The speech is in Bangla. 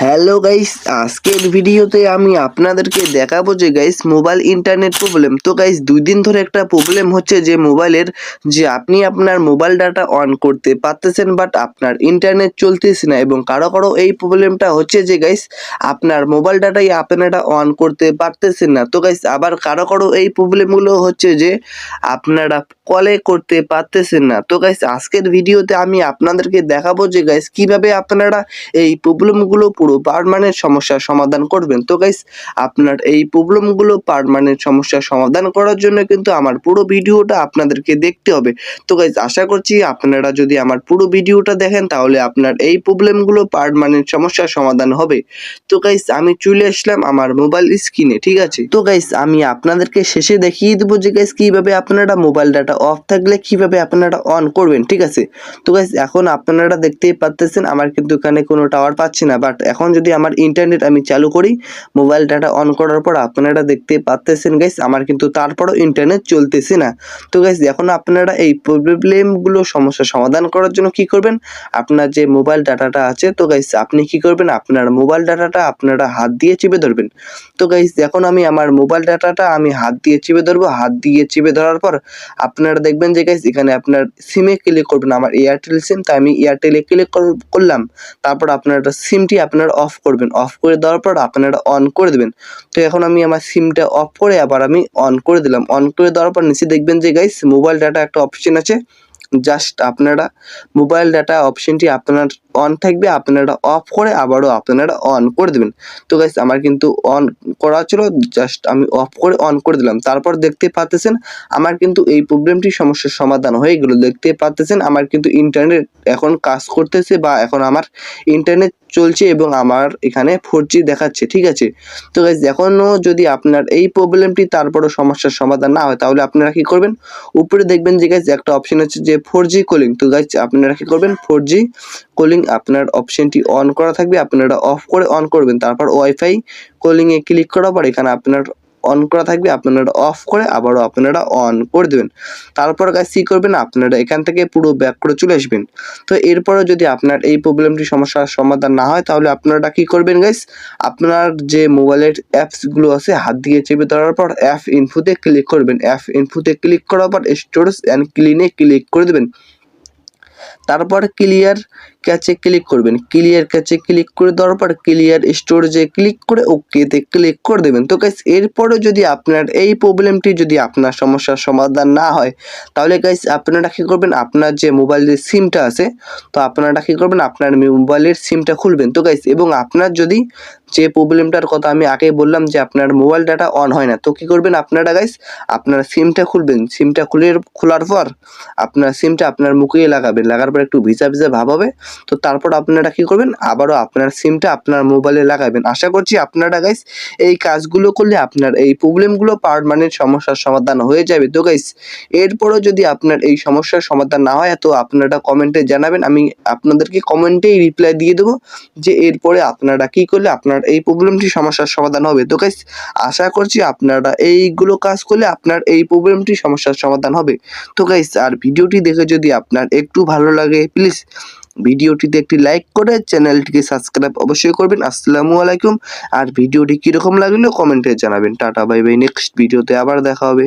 হ্যালো গাইস আজকের ভিডিওতে আমি আপনাদেরকে দেখাবো যে গাইস মোবাইল ইন্টারনেট প্রবলেম তো গাইস দুই দিন ধরে একটা প্রবলেম হচ্ছে যে মোবাইলের, যে আপনি আপনার মোবাইল ডাটা অন করতে পারতেছেন বাট আপনার ইন্টারনেট চলতেছে না এবং কারও কারও এই প্রবলেমটা হচ্ছে যে গাইস আপনার মোবাইল ডাটাই আপনারা অন করতে পারতেছেন না। তো গাইস আবার কারও কারও এই প্রবলেমগুলো হচ্ছে যে আপনারা কলে করতে পারতেছেন না। তো গাইস আজকের ভিডিওতে আমি আপনাদেরকে দেখাবো যে গাইস কীভাবে আপনারা এই প্রবলেমগুলো পুরো পারমানেন্ট সমস্যার সমাধান করবেন। তো গাইস আপনার এই প্রবলেমগুলো পারমানেন্ট সমস্যার সমাধান করার জন্য কিন্তু আমার পুরো ভিডিওটা আপনাদেরকে দেখতে হবে। তো গাইস আশা করছি আপনারা যদি আমার পুরো ভিডিওটা দেখেন, তাহলে আপনার এই প্রবলেমগুলো পারমানেন্ট সমস্যার সমাধান হবে। তো গাইস আমি চলে আসলাম আমার মোবাইল স্ক্রিনে ঠিক আছে? তো গাইস আমি আপনাদেরকে শেষে দেখিয়ে দেবো যে গাইস কীভাবে আপনারা মোবাইল ডাটা অফ থাকলে কীভাবে আপনারা অন করবেন, ঠিক আছে? তো গাইস এখন আপনারা দেখতেই পাচ্তেছেন আমার কিন্তু এখানে কোনো টাওয়ার পাচ্ছি না বাট এখন যদি আমার ইন্টারনেট আমি চালু করি মোবাইল ডাটা অন করার পর আপনারা দেখতে পাচ্তেছেন গাইস আমার কিন্তু তারপরও ইন্টারনেট চলতেছে না। তো গাইস এখন আপনারা এই প্রবলেমগুলো সমস্যার সমাধান করার জন্য কি করবেন? আপনার যে মোবাইল ডাটাটা আছে, তো গাইস আপনি কি করবেন? আপনার মোবাইল ডাটাটা আপনারা হাত দিয়ে চেপে ধরবেন। তো গাইস এখন আমি আমার মোবাইল ডাটাটা আমি হাত দিয়ে চেপে ধরবো। হাত দিয়ে চেপে ধরার পর আপনারা দেখবেন যে গাইস এখানে আপনার সিমে ক্লিক করবেন। আমার এয়ারটেল সিম তাই আমি এয়ারটেলে ক্লিক করলাম। তারপর আপনারা সিমটি আপনারা অফ করবেন। অফ করে দেওয়ার পর আপনারা অন করে দেবেন। তো এখন আমি আমার সিমটা অফ করে আবার আমি অন করে দিলাম। অন করে দেওয়ার পর নিচে দেখবেন যে গাইস মোবাইল ডাটা একটা অপশন আছে। জাস্ট আপনারা মোবাইল ডাটা অপশনটি আপনার অন থাকবে, আপনারা অফ করে আবারও আপনারা অন করে দেবেন। তো গাইস আমার কিন্তু অন করা ছিল জাস্ট আমি অফ করে অন করে দিলাম। তারপর দেখতে পাচ্তেছেন আমার কিন্তু এই প্রবলেমটি সমস্যার সমাধান হয়ে গেল। দেখতে পাচ্তেছেন আমার কিন্তু ইন্টারনেট এখন কাজ করতেছে বা এখন আমার ইন্টারনেট চলছে এবং আমার এখানে ফোর জি দেখাচ্ছে, ঠিক আছে? তো গাইজ এখনও যদি আপনার এই প্রবলেমটি তারপরও সমস্যার সমাধান না হয়, তাহলে আপনারা কী করবেন? উপরে দেখবেন যে গাইজ একটা অপশন আছে যে ফোর জি কলিং তো গাইজ আপনারা কী করবেন? ফোর জি কলিং আপনার অপশনটি অন করা থাকবে, আপনারা অফ করে অন করবেন। তারপর ওয়াইফাই কলিংয়ে ক্লিক করার পর এখানে আপনার অন করা থাকবে, আপনারা অফ করে আবারও আপনারা অন করে দেবেন। তারপর গাছ কী করবেন? আপনারা এখান থেকে পুরো ব্যাক করে চলে আসবেন। তো এরপরে যদি আপনার এই প্রবলেমটি সমস্যার সমাধান না হয়, তাহলে আপনারা কি করবেন গাইস আপনার যে মোবাইলের অ্যাপসগুলো আছে, হাত দিয়ে চেপে ধরার পর অ্যাপ ইনফোতে ক্লিক করবেন। অ্যাপ ইনফোতে ক্লিক করার পর স্টোরেজ অ্যান্ড ক্লিনে ক্লিক করে দেবেন। তারপর ক্লিয়ার ক্যাচে ক্লিক করবেন ক্লিয়ার ক্যাচে ক্লিক করে দেওয়ার পর ক্লিয়ার স্টোরেজে ক্লিক করে ওকেতে ক্লিক করে দেবেন। তো গাইস এরপরে যদি আপনার এই প্রবলেমটি যদি আপনার সমস্যার সমাধান না হয়, তাহলে গাইস আপনারা কী করবেন? আপনার যে মোবাইলের সিমটা আছে, তো আপনারা কী করবেন? আপনার মোবাইলের সিমটা খুলবেন। তো গাইস এবং আপনার যদি যে প্রবলেমটার কথা আমি আগে বললাম যে আপনার মোবাইল ডাটা অন হয় না, তো কী করবেন আপনারা গাইস আপনার সিমটা খুলবেন। সিমটা খুলে, খোলার পর আপনার সিমটা আপনার মুখে লাগাবেন। লাগার পর একটু ভিজা ভিজা ভাব হবে। তো তারপর আপনারা কী করবেন? আবারও আপনার সিমটা আপনার মোবাইলে লাগাবেন। আশা করছি আপনারা গাইস এই কাজগুলো করলে আপনার এই প্রবলেমগুলো পারমানেন্ট সমস্যার সমাধান হয়ে যাবে। তো গাইস এরপরও যদি আপনার এই সমস্যার সমাধান না হয়, তো আপনারা কমেন্টে জানাবেন। আমি আপনাদেরকে কমেন্টেই রিপ্লাই দিয়ে দেবো যে এরপরে আপনারা কি করলে আপনার এই প্রবলেমটি সমস্যার সমাধান হবে। তো গাইস আশা করছি আপনারা এইগুলো কাজ করলে আপনার এই প্রবলেমটি সমস্যার সমাধান হবে। তো গাইস আর ভিডিওটি দেখে যদি আপনার একটু ভালো লাগে প্লিজ ভিডিওটিতে একটি লাইক করে চ্যানেলটিকে সাবস্ক্রাইব অবশ্যই করবেন। আসসালামু আলাইকুম। আর ভিডিওটি কীরকম লাগল কমেন্টে জানাবেন। Tata, bye bye. নেক্সট ভিডিওতে আবার দেখা হবে।